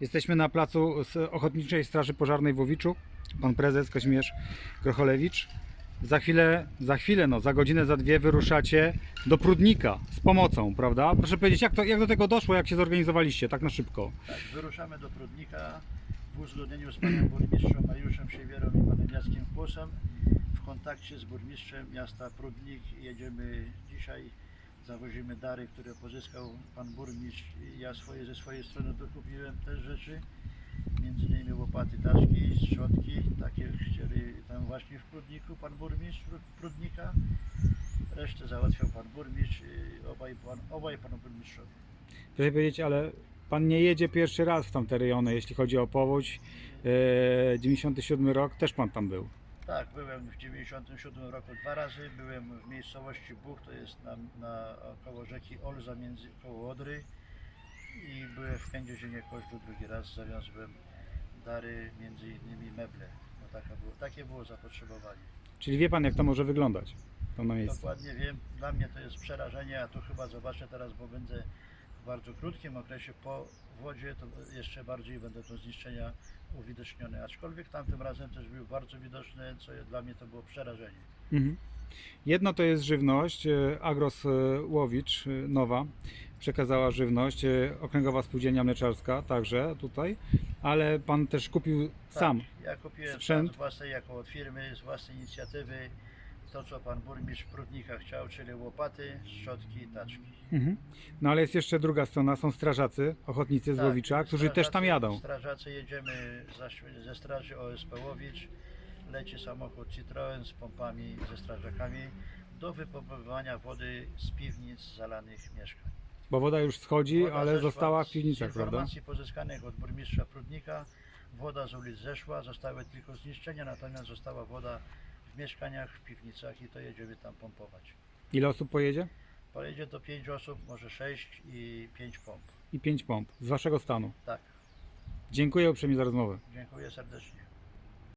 Jesteśmy na placu Ochotniczej Straży Pożarnej w Łowiczu. Pan prezes Kazimierz Grocholewicz. Za chwilę, za chwilę, no, za godzinę, za dwie wyruszacie do Prudnika z pomocą, prawda? Proszę powiedzieć, jak, to, jak do tego doszło, jak się zorganizowaliście tak na szybko? Tak, wyruszamy do Prudnika w uzgodnieniu z panem burmistrzem Mariuszem Siewierą i panem Jackiem Kłosem. W kontakcie z burmistrzem miasta Prudnik jedziemy dzisiaj, zawozimy dary, które pozyskał pan burmistrz. Ja swoje, ze swojej strony dokupiłem też rzeczy, między innymi łopaty, taczki, szczotki, takie chcieli tam właśnie w Prudniku, pan burmistrz Prud- Prudnika. Resztę załatwiał pan burmistrz, i obaj, pan, obaj panu burmistrzowi. Proszę powiedzieć, ale pan nie jedzie pierwszy raz w tamte rejony, jeśli chodzi o powódź. E, 97 rok, też pan tam był. Tak, byłem w 97 roku dwa razy. Byłem w miejscowości Buch, to jest na, na koło rzeki Olza, między, koło Odry. I byłem w Kędzierzynie Koźlu drugi raz. Zawiozłem dary, między innymi meble. No taka było, takie było zapotrzebowanie. Czyli wie pan, jak to może wyglądać tam na miejscu. Dokładnie wiem, dla mnie to jest przerażenie, a tu chyba zobaczę teraz, bo będę w bardzo krótkim okresie po wodzie, to jeszcze bardziej będą to zniszczenia uwidocznione. Aczkolwiek tamtym razem też był bardzo widoczny, co dla mnie to było przerażenie. Mhm. Jedno to jest żywność. e, Agros e, Łowicz e, Nowa przekazała żywność. Okręgowa Spółdzielnia Mleczarska także tutaj. Ale pan też kupił sam. Tak, ja kupiłem sprzęt. sam z własnej, jako od firmy, z własnej inicjatywy to, co pan burmistrz Prudnika chciał, czyli łopaty, szczotki, taczki. Mhm. No ale jest jeszcze druga strona, są strażacy, ochotnicy z Tak, Łowicza, którzy też tam jadą. Strażacy jedziemy za, ze straży OSP Łowicz. Leci samochód Citroen z pompami, ze strażakami do wypompowywania wody z piwnic zalanych mieszkań. Bo woda już schodzi, Woda ale zeszła została w z piwnicach, prawda? informacji pozyskanych od burmistrza Prudnika, woda z ulic zeszła, zostały tylko zniszczenia, natomiast została woda w mieszkaniach, w piwnicach i to jedziemy tam pompować. Ile osób pojedzie? Pojedzie do 5 osób, może 6 i 5 pomp. I pięć pomp z waszego stanu. Tak, Dziękuję uprzejmie za rozmowę. dziękuję serdecznie.